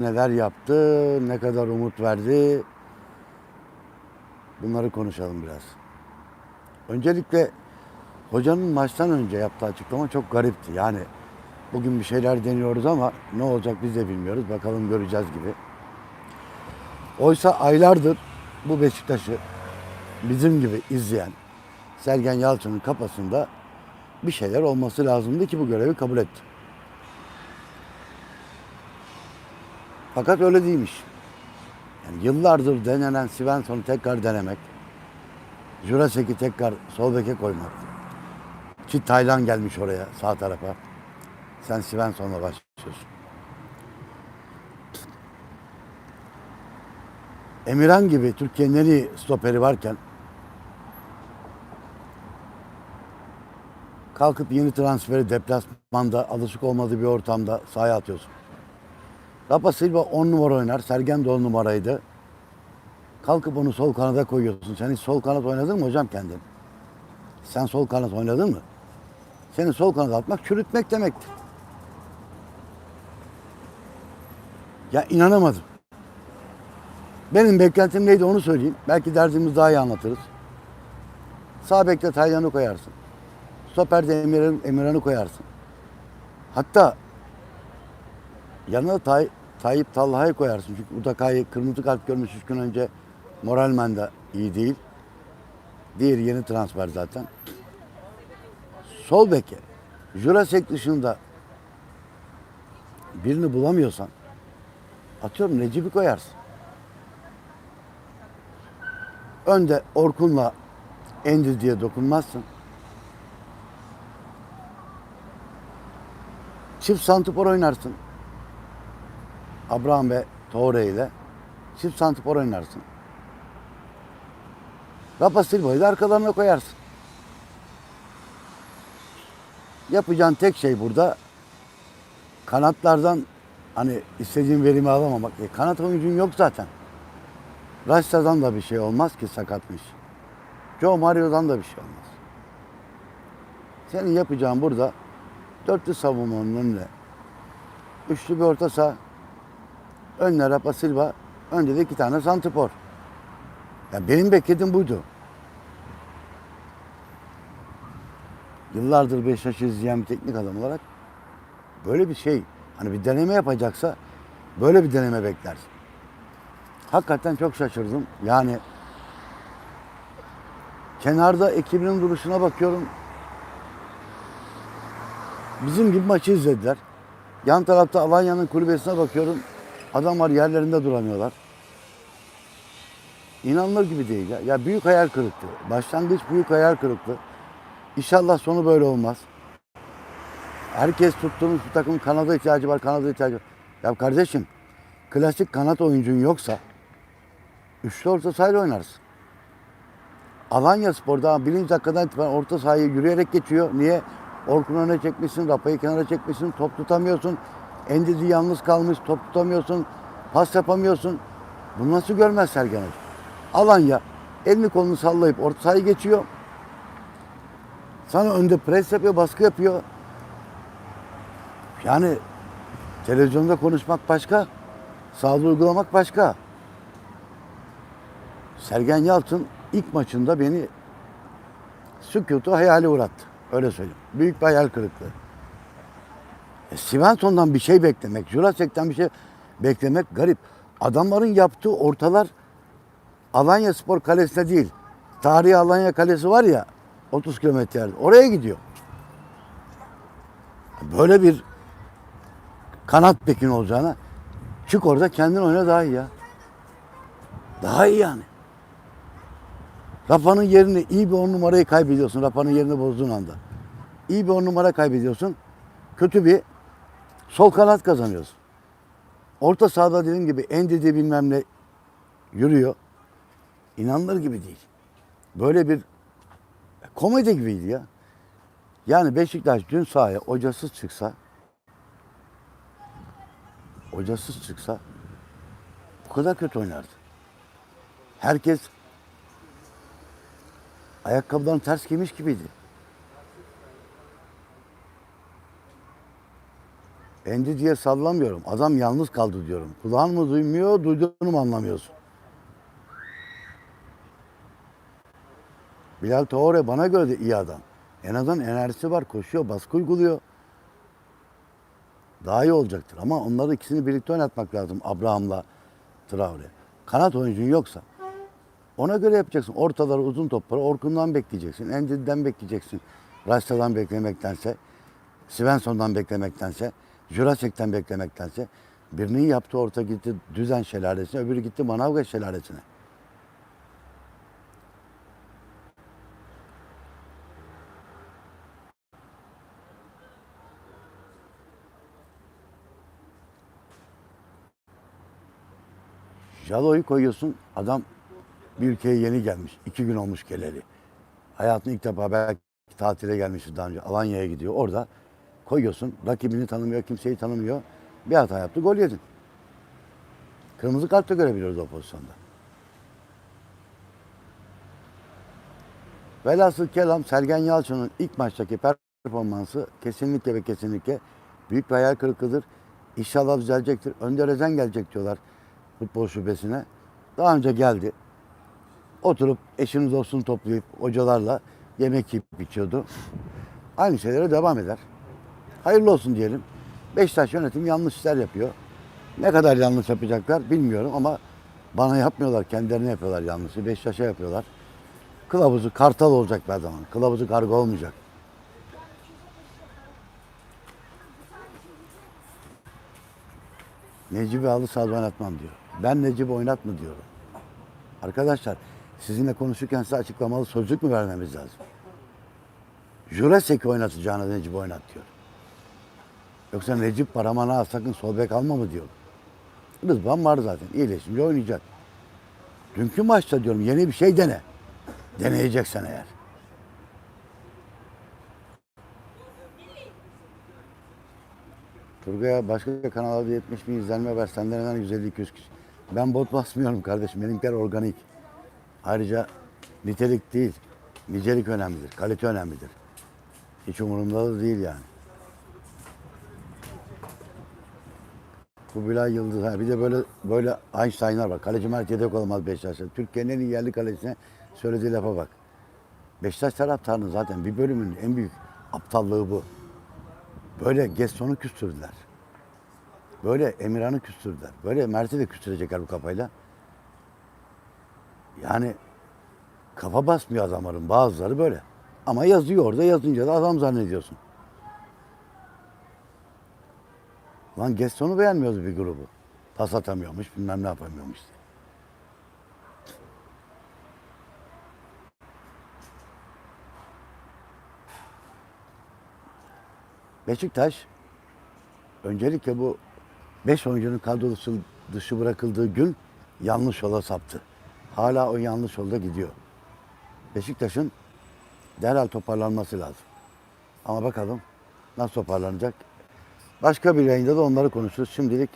neler yaptı, ne kadar umut verdi. Bunları konuşalım biraz. Öncelikle hocanın maçtan önce yaptığı açıklama çok garipti. Yani bugün bir şeyler deniyoruz ama ne olacak biz de bilmiyoruz. Bakalım göreceğiz gibi. Oysa aylardır bu Beşiktaş'ı bizim gibi izleyen Sergen Yalçın'ın kafasında bir şeyler olması lazımdı ki bu görevi kabul etti. Fakat öyle değilmiş. Yani yıllardır denenen Svensson'u tekrar denemek, Jurasek'i tekrar sol beke koymak. Ki Taylan gelmiş oraya sağ tarafa. Sen Svensson'la başlıyorsun. Emirhan gibi Türkiye'nin en iyi stoperi varken kalkıp yeni transferi deplasmanda alışık olmadığı bir ortamda sahaya atıyorsun. Rafa Silva 10 numara oynar. Sergen de 10 numaraydı. Kalkıp onu sol kanada koyuyorsun. Sen hiç sol kanat oynadın mı hocam kendin? Sen sol kanat oynadın mı? Seni sol kanada atmak çürütmek demektir. Ya inanamadım. Benim beklentim neydi onu söyleyeyim. Belki derdimizi daha iyi anlatırız. Sağ bekte Taylan'ı koyarsın. Stoperde Emirhan, Emirhan'ı koyarsın. Hatta yanına Tay, Tayyip Talha'yı koyarsın. Çünkü Udakay'ı kırmızı kart görmüş üç gün önce moralmen de iyi değil. Diğeri yeni transfer zaten. Sol beke Jurasek dışında birini bulamıyorsan atıyorum Necip'i koyarsın. Önde Orkun'la Endi diye dokunmazsın. Çift santrfor oynarsın. Abraham ve Toure ile çift santrfor oynarsın. Rafa Silva'yı da arkalarına koyarsın. Yapacağın tek şey burada kanatlardan hani istediğin verimi alamamak. E, kanat oyuncun yok zaten. Rasta'dan da bir şey olmaz ki sakatmış. Joe Mario'dan da bir şey olmaz. Senin yapacağın burada dörtlü savunmanın önüne üçlü bir orta saha önüne Rafa Silva önde de iki tane santrfor. Ya benim beklediğim buydu. Yıllardır Beşiktaş'ı izleyen bir teknik adam olarak böyle bir şey hani bir deneme yapacaksa böyle bir deneme beklersin. Hakikaten çok şaşırdım. Yani kenarda ekibinin duruşuna bakıyorum. Bizim gibi maçı izlediler. Yan tarafta Alanya'nın kulübesine bakıyorum. Adamlar yerlerinde duramıyorlar. İnanılır gibi değil ya. Ya büyük hayal kırıklığı. Başlangıç büyük hayal kırıklığı. İnşallah sonu böyle olmaz. Herkes tuttuğumuz bir takımın kanada ihtiyacı var, kanada ihtiyacı var. Ya kardeşim, klasik kanat oyuncun yoksa üçlü orta sahayla oynarsın. Alanya Spor'da birinci dakikadan itibaren orta sahayı yürüyerek geçiyor. Niye? Orkun öne çekmişsin, Rapa'yı kenara çekmişsin, top tutamıyorsun. Endidi yalnız kalmış, top tutamıyorsun, pas yapamıyorsun. Bunu nasıl görmez Sergen Hoca? Alanya elini kolunu sallayıp orta sahayı geçiyor. Sana önde pres yapıyor, baskı yapıyor. Yani televizyonda konuşmak başka, sahada uygulamak başka. Sergen Yalçın ilk maçında beni sükutu hayale uğrattı. Öyle söyleyeyim. Büyük bir hayal kırıklığı. E, Svensson'dan bir şey beklemek, Jurasek'ten bir şey beklemek garip. Adamların yaptığı ortalar Alanya Spor Kalesi'ne değil. Tarihi Alanya Kalesi var ya 30 kilometre yerde. Oraya gidiyor. Böyle bir kanat bekin olacağına çık orada kendin oyna daha iyi ya. Daha iyi yani. Rafa'nın yerini iyi bir on numarayı kaybediyorsun. Rafa'nın yerini bozduğun anda. İyi bir on numara kaybediyorsun. Kötü bir sol kanat kazanıyorsun. Orta sahada dediğim gibi en dediği bilmem ne yürüyor. İnanılır gibi değil. Böyle bir komedi gibiydi ya. Yani Beşiktaş dün sahaya hocasız çıksa hocasız çıksa bu kadar kötü oynardı. Herkes ayakkabılarını ters giymiş gibiydi. Endi diye sallamıyorum. Adam yalnız kaldı diyorum. Kulağın mı duymuyor, duyduğunu mu anlamıyorsun? Bilal Traore bana göre de iyi adam. En azından enerjisi var, koşuyor, baskı uyguluyor. Daha iyi olacaktır ama onları ikisini birlikte oynatmak lazım Abraham'la Traore. Kanat oyuncun yoksa ona göre yapacaksın. Ortaları uzun topları Orkun'dan bekleyeceksin. Endi'den bekleyeceksin. Rasta'dan beklemektense, Svensson'dan beklemektense, Jurasek'ten beklemektense birinin yaptığı orta gitti Düzen Şelalesi'ne, öbürü gitti Manavgat Şelalesi'ne. Jalo'yu koyuyorsun, adam bir ülkeye yeni gelmiş. iki gün olmuş geleli. Hayatında ilk defa belki tatile gelmişti daha önce. Alanya'ya gidiyor. Orada koyuyorsun. Rakibini tanımıyor, kimseyi tanımıyor. Bir hata yaptı, gol yedin. Kırmızı kart da görebiliyoruz o pozisyonda. Velhasıl kelam Sergen Yalçın'ın ilk maçtaki performansı kesinlikle ve kesinlikle büyük bir hayal kırıklığıdır. İnşallah düzelecektir. Önder Özen gelecek diyorlar futbol şubesine. Daha önce geldi. Oturup eşini dostunu toplayıp hocalarla yemek yiyip içiyordu. Aynı şeylere devam eder. Hayırlı olsun diyelim. Beşiktaş yönetim yanlış işler yapıyor. Ne kadar yanlış yapacaklar bilmiyorum ama bana yapmıyorlar. Kendilerine yapıyorlar yanlışı. Beşiktaş'a yapıyorlar. Kılavuzu kartal olacak bir zaman. Kılavuzu karga olmayacak. Necip'i halı sahada oynatmam diyor. Ben Necip'i oynatma diyorum. Arkadaşlar sizinle konuşurken size açıklamalı sözlük mü vermemiz lazım? Jurasek'i oynatacağına Necip'i oynat diyor. Yoksa Necip Paraman'a sakın sol bek alma mı diyor. Rızvan var zaten. İyileşince oynayacak. Dünkü maçta diyorum yeni bir şey dene. Deneyeceksen eğer. Turgay'a başka kanallarda 70 bin izlenme var. Senden hemen 150-200 kişi. Ben bot basmıyorum kardeşim. Benimkiler organik. Ayrıca nitelik değil, nicelik önemlidir. Kalite önemlidir. Hiç umurumda da değil yani. Kubilay Yıldız. Ha, bir de böyle böyle Einstein'lar var. Kaleci Mert yedek olamaz Beşiktaş'ta. Türkiye'nin en iyi yerli kalecisine söylediği lafa bak. Beşiktaş taraftarının zaten bir bölümünün en büyük aptallığı bu. Böyle Gaston'u küstürdüler. Böyle Emirhan'ı küstürdüler. Böyle Mert'i de küstürecekler bu kafayla. Yani kafa basmıyor adamların bazıları böyle. Ama yazıyor orada yazınca da adam zannediyorsun. Lan Gaston'u beğenmiyoruz bir grubu. Pas atamıyormuş bilmem ne yapamıyormuş. Beşiktaş öncelikle bu 5 oyuncunun kadrosu dışı bırakıldığı gün yanlış yola saptı. Hala o yanlış yolda gidiyor. Beşiktaş'ın derhal toparlanması lazım. Ama bakalım nasıl toparlanacak. Başka bir yayında da onları konuşuruz. Şimdilik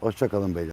hoşça kalın beyler.